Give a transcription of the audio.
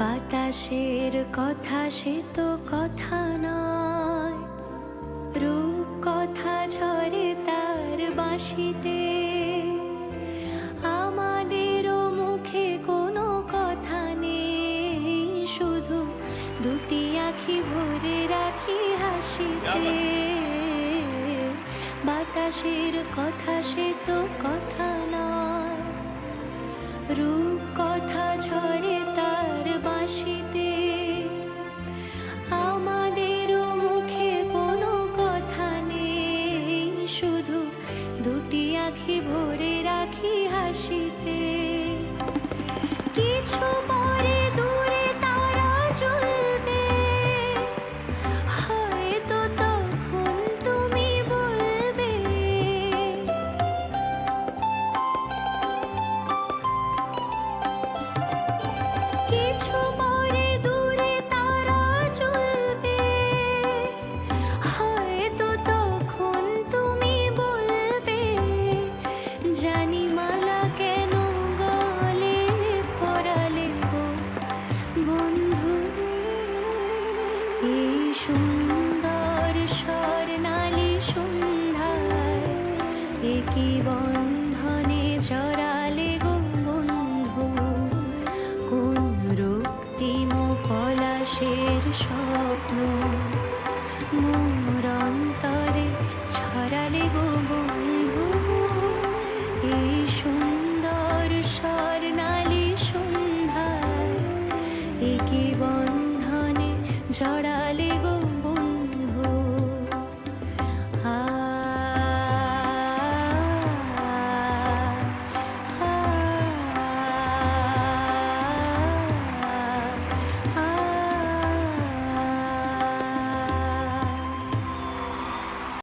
বাতাসের কথা সে তো কথা নয়। রূপ কথা ঝরে তার বাঁশিতে। আমাদেরও মুখে কোনো কথা নেই, শুধু দুটি আখি ভরে রাখি হাসিতে। বাতাসের কথা সে তো কথা নয়। রূপ কথা ঝরে দুটি আখি ভরে রাখি হাসিতে। কিছু স্বপ্ন মোর অন্তরে ছড়ালে গো বন্ধু এই সুন্দর স্বর্ণালী সন্ধ্যায় একই বন্ধনে জড়া